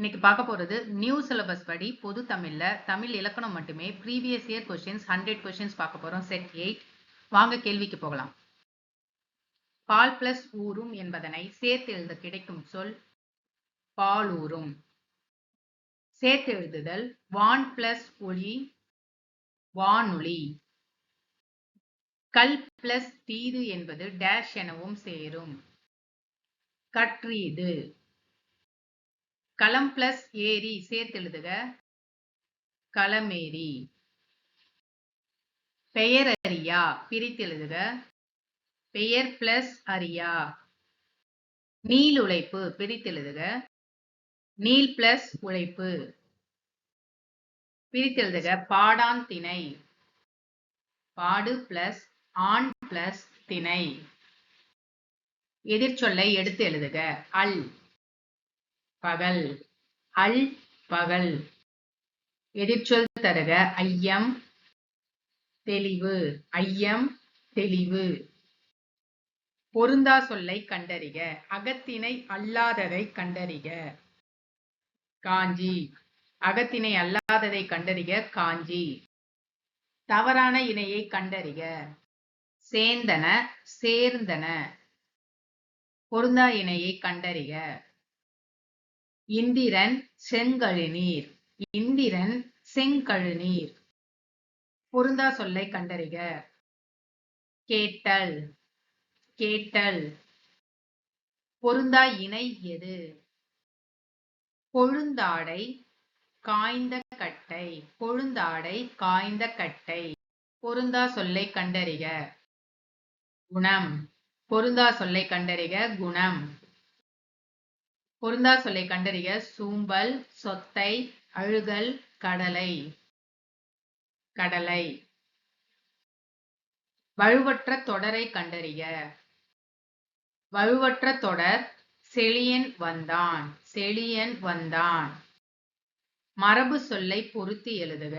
இன்னைக்கு பார்க்க போகிறது நியூ சிலபஸ் படி பொது தமிழில் தமிழ் இலக்கணம் மட்டுமே previous year questions hundred questions பார்க்க போகிறோம் செட் எயிட் வாங்க கேள்விக்கு போகலாம். பால் பிளஸ் ஊரும் என்பதனை சேர்த்து எழுத கிடைக்கும் சொல் பாலூரும் சேர்த்து எழுதுதல் வான் பிளஸ் ஒளி வானொலி. கல் பிளஸ் தீது என்பது டேஷ் எனவும் சேரும். கற்றீது. களம் பிளஸ் ஏரி சேர்த்து எழுதுக. களமேரி பெயர் அரியா பிரித்து எழுதுக. பெயர் பிளஸ் அரியா நீல் உழைப்பு பிரித்து எழுதுக. நீல் பிளஸ் உழைப்பு பிரித்து எழுதுக. பாடான் திணை பாடு பிளஸ் ஆண் பிளஸ் திணை. எதிர்ச்சொல்லை எடுத்து எழுதுக. அல். பகல். அல் பகல். எதிர்ச்சொல் தருக ஐயம் தெளிவு. ஐயம் தெளிவு. பொருந்தா சொல்லை கண்டறிக அகத்தினை அல்லாததை கண்டறிக. காஞ்சி. அகத்தினை அல்லாததை கண்டறிக காஞ்சி. தவறான இணையை கண்டறிக. சேர்ந்தன சேர்ந்தன. பொருந்தா இணையை கண்டறிக. இந்திரன் செங்கழுநீர். இந்திரன் செங்கழுநீர். பொருந்தா சொல்லை கண்டறிக. கேட்டல். கேட்டல். பொருந்தா இணை எது? கொழுந்தாடை காய்ந்த கட்டை. கொழுந்தாடை காய்ந்த கட்டை. பொருந்தா சொல்லை கண்டறிக. குணம். பொருந்தா சொல்லை கண்டறிக. குணம். பொருந்தா சொல்லை கண்டறிய சூம்பல் சொத்தை அழுகல் கடலை. கடலை. வலுவற்ற தொடரை கண்டறிய வலுவற்ற தொடர் செழியன் வந்தான். செழியன் வந்தான். மரபு சொல்லை பொருத்தி எழுதுக.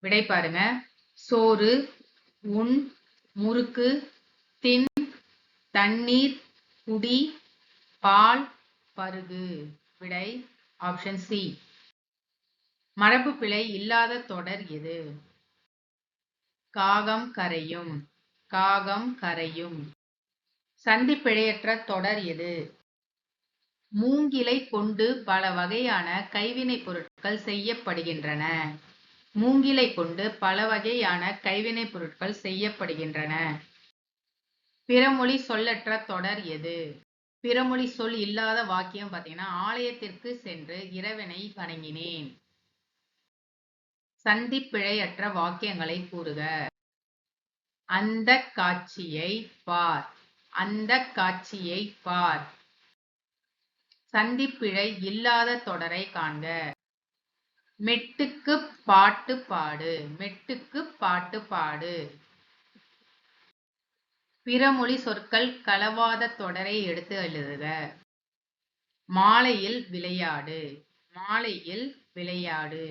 விடை பாருங்க. சோறு உன் முறுக்கு தின் தண்ணீர் குடி பால் பருகு விடை ஆப்ஷன் சி மரபு பிழை இல்லாத தொடர் எது? காகம் கரையும் காகம் கரையும். சந்தி பிழையற்ற தொடர் எது? மூங்கிலை கொண்டு பல வகையான கைவினைப் பொருட்கள் செய்யப்படுகின்றன. மூங்கிலை கொண்டு பல வகையான கைவினைப் பொருட்கள் செய்யப்படுகின்றன. பிறமொழி சொல்லற்ற தொடர் எது? பிறமொழி சொல் இல்லாத வாக்கியம் பார்த்தீங்கன்னா ஆலயத்திற்கு சென்று இறைவனை வணங்கினேன். சந்திப்பிழையற்ற வாக்கியங்களை கூறுக. அந்த காட்சியை பார். அந்த காட்சியை பார். சந்திப்பிழை இல்லாத தொடரை காண்க. மெட்டுக்கு பாட்டு பாடு. மெட்டுக்கு பாட்டு பாடு. பிறமொழி சொற்கள் களவாத தொடரை எடுத்து எழுதுக மாலையில் விளையாடு. மாலையில் விளையாடு.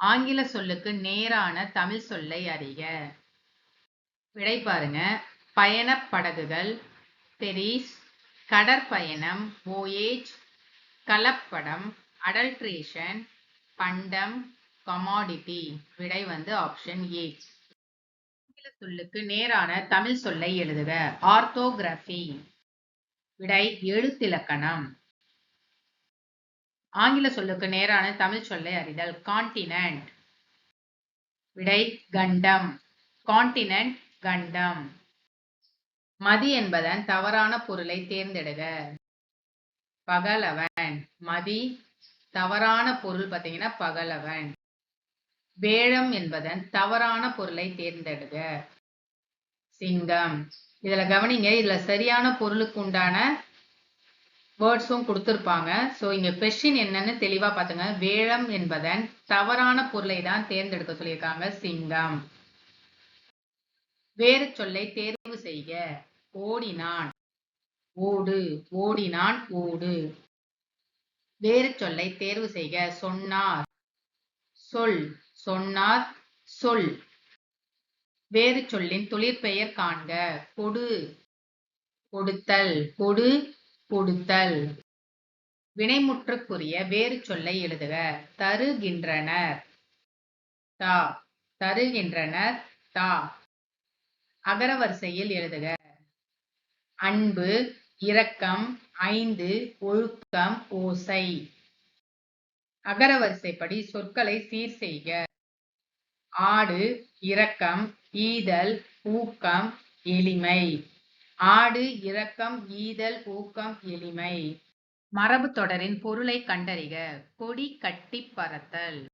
ஆங்கில சொல்லுக்கு நேரான தமிழ் சொல்லை அறிக. விடை பாருங்க. பயணப்படகுகள் பெரிஸ் கடற்பயணம் ஓயேஜ் கலப்படம் அடல்ட்ரேஷன் பண்டம் கமாடிட்டி விடை வந்து ஆப்ஷன் ஏ சொல்லுக்கு நேரான தமிழ் சொல்லை எழுதுக. ஆர்த்தோகிராஃபி. விடை எழுத்திலக்கணம் ஆங்கில சொல்லுக்கு நேரான தமிழ் சொல்லை அறிதல். கான்டினென்ட் விடை கண்டம். கான்டினென்ட் கண்டம். மதி என்பதன் தவறான பொருளை தேர்ந்தெடுக. பகலவன் மதி தவறான பொருள் பார்த்தீங்கன்னா பகலவன் வேழம் என்பதன் தவறான பொருளை தேர்ந்தெடுக. சிங்கம். இதுல கவனிங்க இதுல சரியான பொருளுக்கு உண்டான வேர்ட்ஸும் கொடுத்துருப்பாங்க. ஸோ இங்க கொஸ்டின் என்னன்னு தெளிவா பாத்துங்க வேழம் என்பதன் தவறான பொருளை தான் தேர்ந்தெடுக்க சொல்லியிருக்காங்க சிங்கம். வேறு சொல்லை தேர்வு செய்க. ஓடினான். ஓடு. ஓடினான் ஓடு. வேறு சொல்லை தேர்வு செய்க. சொன்னார். சொல். சொன்னார் சொல். வேறு சொல்லின் தொழிற்பெயர் காண்க. கொடு கொடுத்தல் கொடு கொடுத்தல் வினைமுற்றுக்குரிய வேறு சொல்லை எழுதுக. தருகின்றனர். தா. தருகின்றனர். தா. அகரவரிசையில் எழுதுக. அன்பு இரக்கம் ஐந்து ஒழுக்கம் ஓசை. அகரவரிசைப்படி சொற்களை சீர் செய்க. ஆடு இரக்கம் ஈதல் ஊக்கம் எளிமை. ஆடு இரக்கம் ஈதல் ஊக்கம் எளிமை. மரபு தொடரின் பொருளை கண்டறிக. கொடி கட்டி பறத்தல்.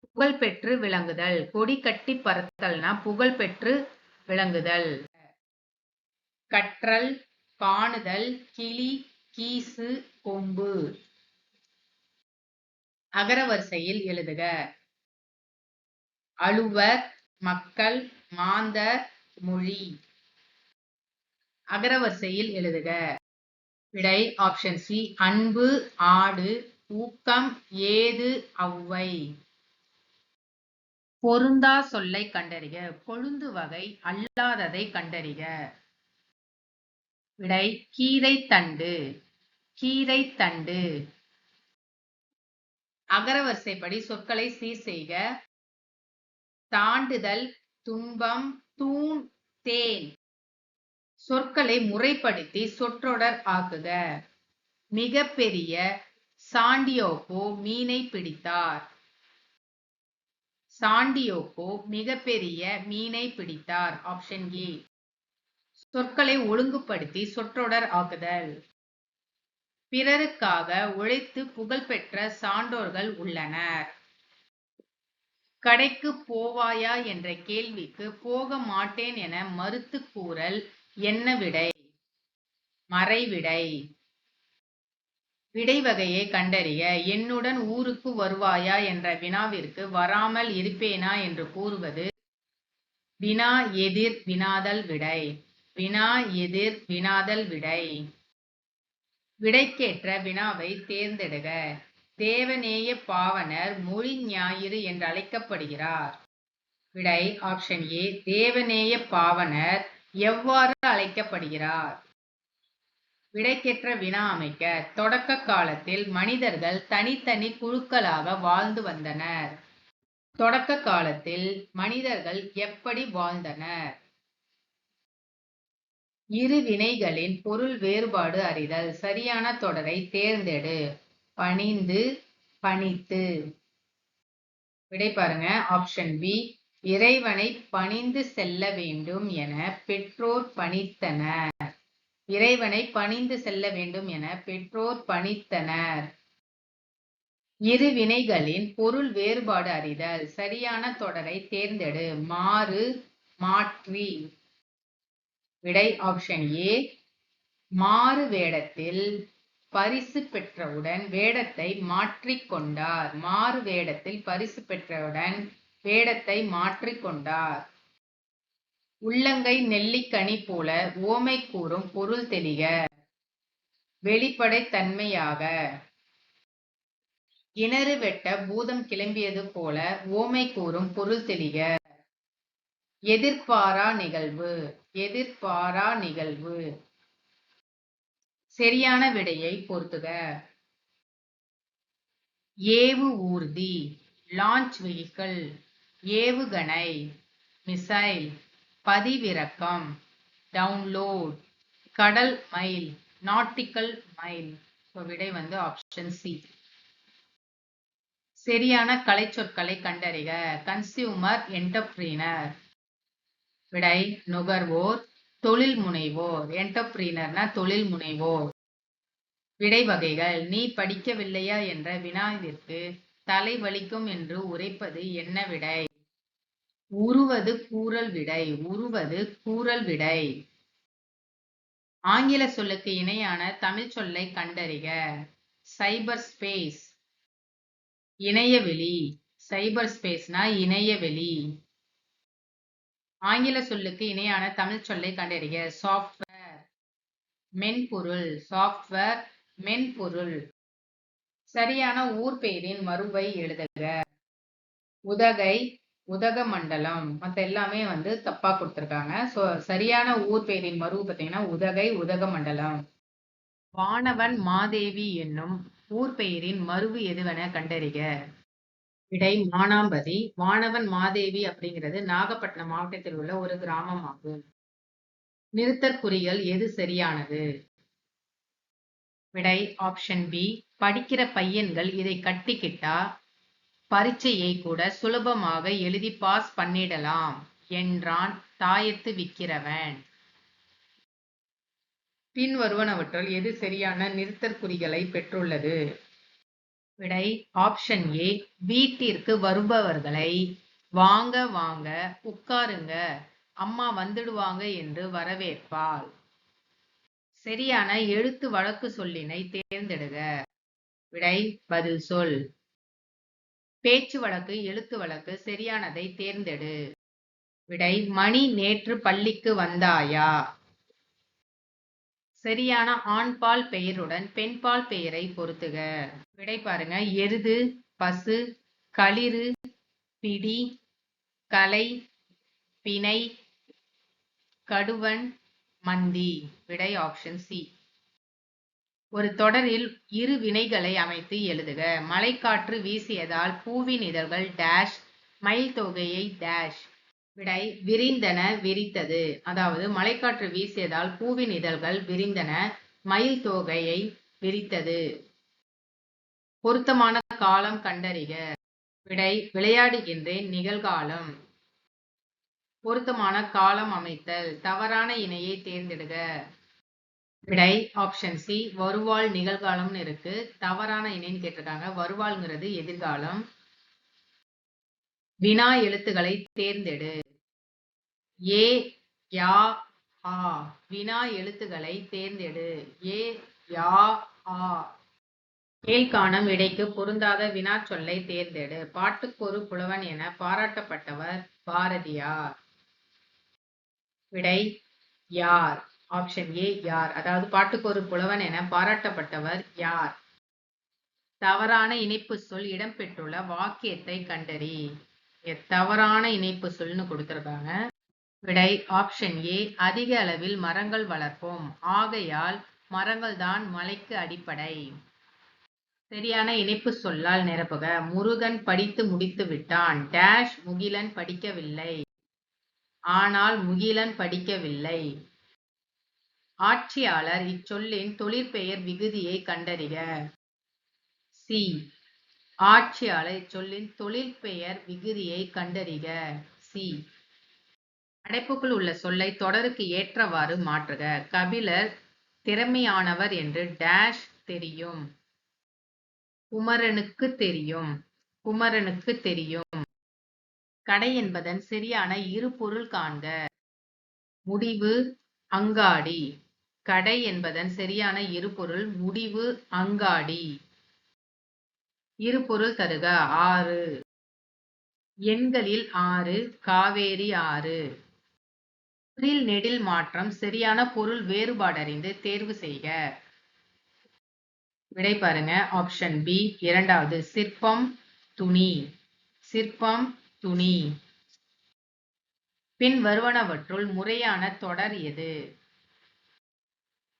புகழ்பெற்று விளங்குதல். கொடி கட்டி பறத்தல்னா புகழ்பெற்று விளங்குதல். கற்றல் காணுதல் கிளி கீசு கொம்பு. அகரவரிசையில் எழுதுக. அழுவர் மக்கள் மாந்தர் மொழி. அகரவரிசையில் எழுதுக. விடை ஆப்ஷன் சி அன்பு ஆடு ஊக்கம் ஏது அவ்வை. பொருந்தா சொல்லை கண்டறிக. கொழுந்து வகை அல்லாததை கண்டறிக. விடை கீரை தண்டு. கீரை தண்டு. அகரவரிசைப்படி சொற்களை சீர் செய்க. தாண்டுதல் துன்பம் தூண் தேன். சொற்களை முறைப்படுத்தி சொற்றொடர் ஆக்குக. மிக பெரிய சாண்டியோகோ மீனை பிடித்தார். சாண்டியோகோ மிகப்பெரிய மீனை பிடித்தார். ஆப்ஷன் ஏ சொற்களை ஒழுங்குபடுத்தி சொற்றொடர் ஆக்குதல். பிறருக்காக உழைத்து புகழ்பெற்ற சான்றோர்கள் உள்ளனர். கடைக்கு போவாயா என்ற கேள்விக்கு போக மாட்டேன் என மறுத்து கூறல் என்ன விடை மறைவிடை. விடை வகையை கண்டறிய என்னுடன் ஊருக்கு வருவாயா என்ற வினாவிற்கு வராமல் இருப்பேனா என்று கூறுவது? வினா எதிர் வினாதல் விடை. வினா எதிர் வினாதல் விடை. விடைக்கேற்ற வினாவை தேர்ந்தெடுக. தேவநேய பாவனர் மொழி ஞாயிறு என்று அழைக்கப்படுகிறார் விடை ஆப்ஷன் ஏ தேவநேய பாவனர் எவ்வாறு அழைக்கப்படுகிறார்? விடைக்கேற்ற வினா அமைக்க தொடக்க காலத்தில் மனிதர்கள் தனித்தனி குழுக்களாக வாழ்ந்து வந்தனர். தொடக்க காலத்தில் மனிதர்கள் எப்படி வாழ்ந்தனர்? இரு வினைகளின் பொருள் வேறுபாடு அறிதல் சரியான தொடரை தேர்ந்தெடு. பணிந்து பணித்து. விடை பாருங்க. ஆப்ஷன் பி இறைவனை பணிந்து செல்ல வேண்டும் என பெற்றோர் பணித்தனர். இறைவனை பணிந்து செல்ல வேண்டும் என பெற்றோர் பணித்தனர். இரு வினைகளின் பொருள் வேறுபாடு அறிதல். சரியான தொடரை தேர்ந்தெடு. மாறு மாற்றி. விடை ஆப்ஷன் ஏ மாறு வேடத்தில் பரிசு பெற்றவுடன் வேடத்தை மாற்றிக்கொண்டார் மாறு வேடத்தில் பரிசு பெற்றவுடன் வேடத்தை மாற்றிக்கொண்டார் உள்ளங்கை நெல்லிக்கனி போல ஓமை கூறும் பொருள் தெளிக. வெளிப்படை தன்மையாக. இணறு வெட்ட பூதம் கிளம்பியது போல ஓமை கூறும் பொருள் தெளிக. எதிர்பாரா நிகழ்வு. எதிர்பாரா நிகழ்வு. சரியான விடையை பொருத்துக ஏவு ஊர்தி லான்ச் வெஹிக்கிள் ஏவுகணை மிசைல் பதிவிறக்கம் டவுன்லோட் கடல் மைல் நாட்டிக்கல் மைல் விடை வந்து ஆப்ஷன் சி சரியான கலை சொற்களை கண்டறிக. கன்சியூமர் என்டர்பிரீனர் விடை நுகர்வோர் தொழில் முனைவோர் என்டர்பிரீனர்னா தொழில் முனைவோர். விடை வகைகள் நீ படிக்கவில்லையா? என்ற வினாவிற்கு தலை வலிக்கும் என்று உரைப்பது என்ன விடை? உருவது கூறல் விடை உருவது கூறல் விடை. ஆங்கில சொல்லுக்கு இணையான தமிழ் சொல்லை கண்டறிக. சைபர் ஸ்பேஸ் இணையவெளி. சைபர் ஸ்பேஸ்னா இணையவெளி. ஆங்கில சொல்லுக்கு இணையான தமிழ் சொல்லை கண்டறிக. சாஃப்ட்வேர் மென்பொருள். சாஃப்ட்வேர் மென்பொருள். சரியான ஊர் பெயரின் மறுவை எழுதுக. உதகை. உதகமண்டலம். மற்ற எல்லாமே வந்து தப்பா கொடுத்துருக்காங்க. ஸோ சரியான ஊர் பெயரின் மருவு பார்த்தீங்கன்னா உதகை உதகமண்டலம். வானவன் மாதேவி என்னும் ஊர் பெயரின் மறுவு எதுவென கண்டறிக. இடை மானாம்பதி வானவன் மாதேவி அப்படிங்கிறது நாகப்பட்டினம் மாவட்டத்தில் உள்ள ஒரு கிராமம் ஆகும் நிறுத்தற்குறிகள் எது சரியானது? விடை ஆப்ஷன் பி படிக்கிற பையன்கள் இதை கட்டிக்கிட்டா பரீட்சையை கூட சுலபமாக எழுதி பாஸ் பண்ணிடலாம் என்றான் தாயத்து விக்கிறவன். பின்வருவனவற்றுள் எது சரியான நிறுத்தற்குறிகளை பெற்றுள்ளது? விடை ஆப்ஷன் ஏ வீட்டிற்கு வருபவர்களை வாங்க வாங்க உட்காருங்க. அம்மா வந்துடுவாங்க என்று வரவேற்பாள். சரியான எழுத்து வழக்கு சொல்லினை தேர்ந்தெடுக. விடை பதில் சொல். பேச்சு வழக்கு எழுத்து வழக்கு சரியானதை தேர்ந்தெடு. விடை மணி நேற்று பள்ளிக்கு வந்தாயா? சரியான ஆண்பால் பெயருடன் பெண்பால் பெயரை பொருத்துக. விடை பாருங்க. எருது பசு களிறு பிடி கலை பிணை கடுவன் மந்தி. விடை ஆப்ஷன் சி ஒரு தொடரில் இரு வினைகளை அமைத்து எழுதுக. மழைக்காற்று வீசியதால் பூவின் இதழ்கள் டேஷ் மயில் தொகையை டேஷ் விடை விரிந்தன விரித்தது. அதாவது மழைக்காற்று வீசியதால் பூவின் இதழ்கள் விரிந்தன மயில் தொகையை விரித்தது. பொருத்தமான காலம் கண்டறிக. விடை விளையாடுகின்றேன் நிகழ்காலம். பொருத்தமான காலம் அமைத்தல் தவறான இணையை தேர்ந்தெடுக. விடை ஆப்ஷன் சி வருவாள் நிகழ்காலம்னு இருக்கு. தவறான இணைன்னு கேட்டிருக்காங்க. வருவாள்ங்கிறது எதிர்காலம். வினா எழுத்துக்களை தேர்ந்தெடு. ஏ யா ஆ. வினா எழுத்துக்களை தேர்ந்தெடு. ஏ யா ஆ. கீழ்காணும் விடைக்கு பொருந்தாத வினாச்சொல்லை தேர்ந்தெடு. பாட்டுக்கொரு புலவன் என பாராட்டப்பட்டவர் பாரதியார். விடை யார்? ஆப்ஷன் ஏ யார்? அதாவது பாட்டுக்கொரு புலவன் என பாராட்டப்பட்டவர் யார்? தவறான இணைப்பு சொல் இடம்பெற்றுள்ள வாக்கியத்தை கண்டறி. தவறான இணைப்பு சொல்னு கொடுத்திருக்காங்க. விடை ஆப்ஷன் ஏ அதிக அளவில் மரங்கள் வளர்ப்போம். ஆகையால் மரங்கள் தான் மலைக்கு அடிப்படை. சரியான இணைப்பு சொல்லால் நிரப்புக. முருகன் படித்து முடித்து விட்டான். டேஷ் முகிலன் படிக்கவில்லை. ஆனால் முகிலன் படிக்கவில்லை. ஆட்சியாளர் இச்சொல்லின் தொழிற்பெயர் விகுதியை கண்டறிக. சி ஆட்சியாளர் இச்சொல்லின் தொழிற்பெயர் விகுதியை கண்டறிக. சி அடைப்புக்குள் உள்ள சொல்லை தொடருக்கு ஏற்றவாறு மாற்றுக. கபிலர் திறமையானவர் என்று டேஷ் தெரியும். குமரனுக்கு தெரியும். குமரனுக்கு தெரியும். கடை என்பதன் சரியான இரு பொருள் காண்க. முடிவு அங்காடி. கடை என்பதன் சரியான இரு பொருள் முடிவு அங்காடி. இரு பொருள் தருக. ஆறு. எண்களில் ஆறு காவேரி ஆறு. நெடில் மாற்றம் சரியான பொருள் வேறுபாடறிந்து தேர்வு செய்க. விடை பாருங்க. ஆப்ஷன் பி இரண்டாவது. சிற்பம் துணி. சிற்பம் துணி. பின் வருவனவற்றுள் முறையான தொடர் எது?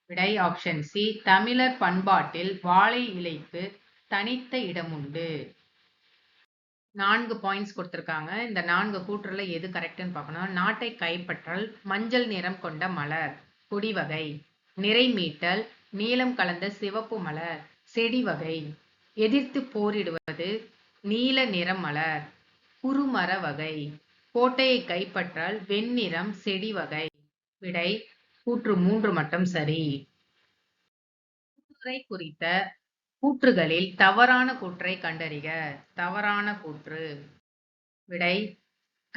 விடை ஆப்ஷன் சி தமிழர் பண்பாட்டில் வாழை இலைக்கு தனித்த இடமுண்டு நான்கு பாயிண்ட்ஸ் கொடுத்துருக்காங்க. இந்த நான்கு கூற்றுல எது கரெக்ட்னு பார்க்கணும். நாட்டை கைப்பற்றல் மஞ்சள் நிறம் கொண்ட மலர் கொடி வகை. நிறை மீட்டல் நீலம் கலந்த சிவப்பு மலர் செடி வகை. எதிர்த்து போரிடுவது நீல நிற மலர் குறுமர வகை. கோட்டையை கைப்பற்றால் வெண்ணிறம் செடி வகை. விடை கூற்று மூன்று மட்டும் சரி. கூற்றுரை குறித்த கூற்றுகளில் தவறான கூற்றை கண்டறிக. தவறான கூற்று. விடை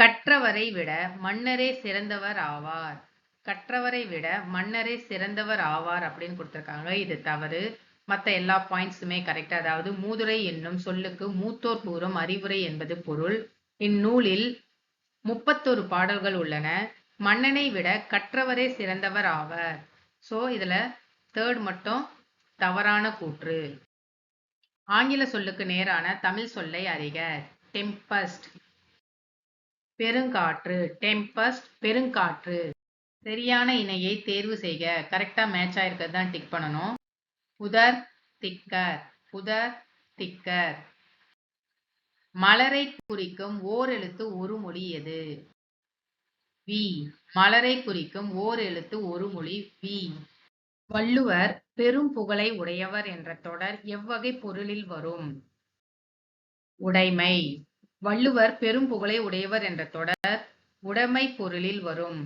கற்றவரை விட மன்னரே சிறந்தவர் ஆவார். கற்றவரை விட மன்னரே சிறந்தவர் ஆவார் அப்படின்னு கொடுத்துருக்காங்க. இது தவறு. மற்ற எல்லா பாயிண்ட்ஸுமே கரெக்ட் அதாவது மூதுரை என்னும் சொல்லுக்கு மூத்தோர் கூறும் அறிவுரை என்பது பொருள். இந்நூலில் முப்பத்தொரு பாடல்கள் உள்ளன. மன்னனை விட கற்றவரே சிறந்தவர் ஆவர். ஸோ இதில் தேர்ட் மட்டும் தவறான கூற்று. ஆங்கில சொல்லுக்கு நேரான தமிழ் சொல்லை அறிக. டெம்பஸ்ட் பெருங்காற்று. டெம்பஸ்ட் பெருங்காற்று. சரியான இணையை தேர்வு செய்க. கரெக்டா மேட்ச் ஆயிருக்கிறது தான் டிக் பண்ணணும். புதர் திக்கர் புதர் திக்கர். மலரை குறிக்கும் ஓர் எழுத்து ஒரு மொழி எது? வி மலரை குறிக்கும் ஓர் எழுத்து ஒரு மொழி வி வள்ளுவர் பெரும் புகழை உடையவர் என்ற தொடர் எவ்வகை பொருளில் வரும்? உடைமை. வள்ளுவர் பெரும் புகழை உடையவர் என்ற தொடர் உடைமை பொருளில் வரும்.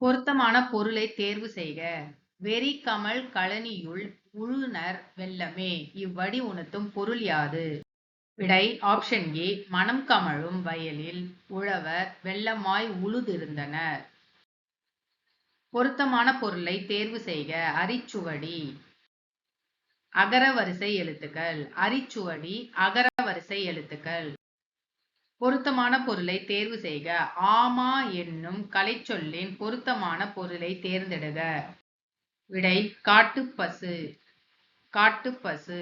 பொருத்தமான பொருளை தேர்வு செய்க. வெறி கமல் கழனியுள் உழுனர் வெல்லமே. இவ்வடி உணர்த்தும் பொருள் யாது? விடை ஆப்ஷன் ஏ மனம் கமழும் வயலில் உழவர் வெள்ளமாய் உழுதிருந்தனர். பொருத்தமான பொருளை தேர்வு செய்க. அரிச்சுவடி அகர வரிசை எழுத்துக்கள். அரிச்சுவடி அகர வரிசை எழுத்துக்கள். பொருத்தமான பொருளை தேர்வு செய்க. ஆமா என்னும் கலைச்சொல்லின் பொருத்தமான பொருளை தேர்ந்தெடுக. விடை காட்டுப்பசு காட்டுப்பசு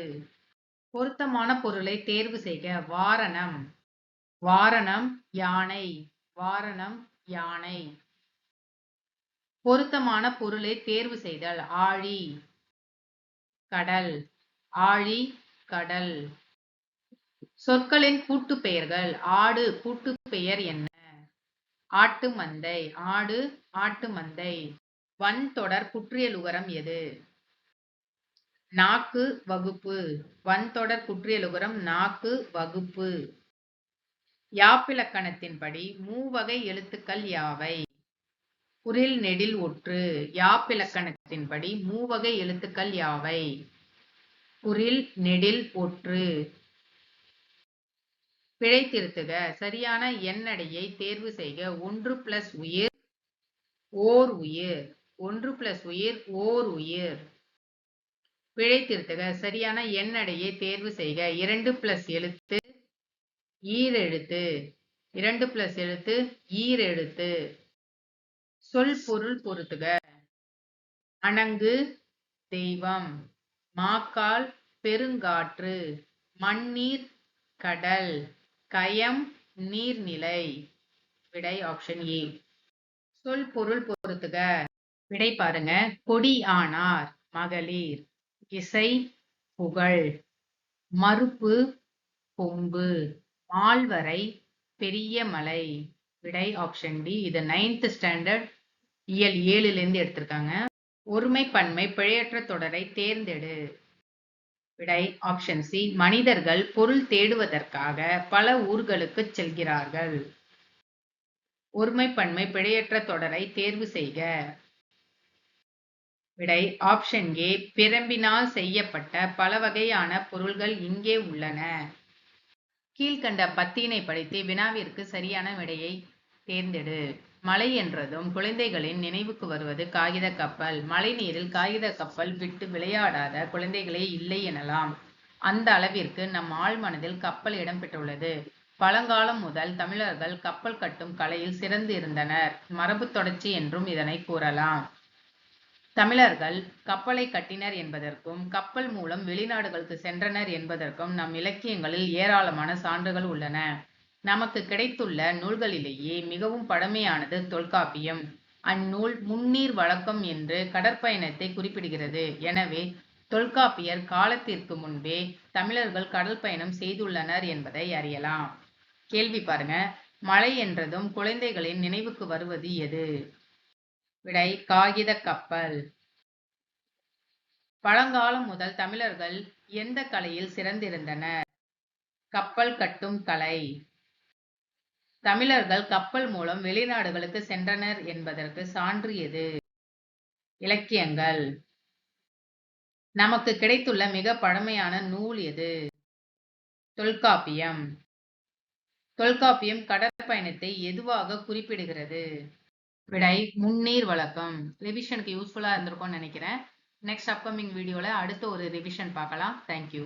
பொருத்தமான பொருளை தேர்வு செய்க. வாரணம். வாரணம் யானை. வாரணம் யானை. பொருத்தமான பொருளை தேர்வு செய்தல். ஆழி. கடல். ஆழி கடல். சொற்களின் கூட்டு பெயர்கள். ஆடு கூட்டு பெயர் என்ன? ஆட்டு மந்தை. ஆடு ஆட்டு மந்தை. வன் தொடர் குற்றியலுகரம் எது? நாக்கு வகுப்பு. வன்தொடர் குற்றியலுகரம் நாக்கு வகுப்பு. யாப்பிலக்கணத்தின்படி மூவகை எழுத்துக்கள் யாவை? குரில் நெடில் ஒற்று. யாப்பிலக்கணத்தின்படி மூவகை எழுத்துக்கள் யாவை? குரில் நெடில் ஒற்று. பிழை திருத்துக சரியான எண்ணடையை தேர்வு செய்க. ஒன்று பிளஸ் உயிர் ஓர் உயிர். ஒன்று பிளஸ் உயிர் ஓர் உயிர். பிழை திருத்துக சரியான எண்ணடையை தேர்வு செய்க. இரண்டு பிளஸ் எழுத்து ஈரெழுத்து. இரண்டு பிளஸ் எழுத்து ஈரெழுத்து. சொல் பொருள் பொருத்துக. அணங்கு தெய்வம். மாக்கால் பெருங்காற்று. மண்ணீர் கடல். கயம் நீர்நிலை. விடை ஆப்ஷன் ஏ சொல் பொருள் பொறுத்துக விடை பாருங்க. கொடி ஆனார் மகளிர். இசை புகழ். மறுப்பு கொம்பு. மால்வரை பெரிய மலை. விடை ஆப்ஷன் டி இது நைன்த் ஸ்டாண்டர்ட் இயல் ஏழுலேருந்து எடுத்திருக்காங்க. ஒருமை பன்மை பிழையற்ற தொடரை தேர்ந்தெடு. விடை ஆப்ஷன் சி மனிதர்கள் பொருள் தேடுவதற்காக பல ஊர்களுக்கு செல்கிறார்கள். ஒருமைப்பன்மை பிழையற்ற தொடரை தேர்வு செய்க. விடை ஆப்ஷன் ஏ பிரம்பினால் செய்யப்பட்ட பல வகையான பொருள்கள் இங்கே உள்ளன. கீழ்கண்ட பத்தியினை படித்து வினாவிற்கு சரியான விடையை தேர்ந்தெடு. மலை என்றதும் குழந்தைகளின் நினைவுக்கு வருவது காகித கப்பல். மழை நீரில் காகித கப்பல் விட்டு விளையாடாத குழந்தைகளே இல்லை எனலாம். அந்த அளவிற்கு நம் ஆழ் மனதில் கப்பல் இடம்பெற்றுள்ளது. பழங்காலம் முதல் தமிழர்கள் கப்பல் கட்டும் கலையில் சிறந்து இருந்தனர். மரபு தொடர்ச்சி என்றும் இதனை கூறலாம். தமிழர்கள் கப்பலை கட்டினர் என்பதற்கும் கப்பல் மூலம் வெளிநாடுகளுக்கு சென்றனர் என்பதற்கும் நம் இலக்கியங்களில் ஏராளமான சான்றுகள் உள்ளன. நமக்கு கிடைத்துள்ள நூல்களிலேயே மிகவும் பழமையானது தொல்காப்பியம். அந்நூல் முன்னீர் வழக்கம் என்று கடற்பயணத்தை குறிப்பிடுகிறது. எனவே தொல்காப்பியர் காலத்திற்கு முன்பே தமிழர்கள் கடல் பயணம் செய்துள்ளனர் என்பதை அறியலாம். கேள்வி பாருங்க. மழை என்றதும் குழந்தைகளின் நினைவுக்கு வருவது எது? விடை காகித கப்பல். பழங்காலம் முதல் தமிழர்கள் எந்த கலையில் சிறந்திருந்தனர்? கப்பல் கட்டும் கலை. தமிழர்கள் கப்பல் மூலம் வெளிநாடுகளுக்கு சென்றனர் என்பதற்கு சான்று எது? இலக்கியங்கள். நமக்கு கிடைத்துள்ள மிக பழமையான நூல் எது? தொல்காப்பியம். தொல்காப்பியம் கடற்பயணத்தை எதுவாக குறிப்பிடுகிறது? விடை முன்னீர் வழக்கம். ரிவிஷனுக்கு யூஸ்ஃபுல்லா இருந்திருக்கும்னு நினைக்கிறேன். நெக்ஸ்ட் அப்கமிங் வீடியோல அடுத்த ஒரு ரிவிஷன் பார்க்கலாம். தேங்க்யூ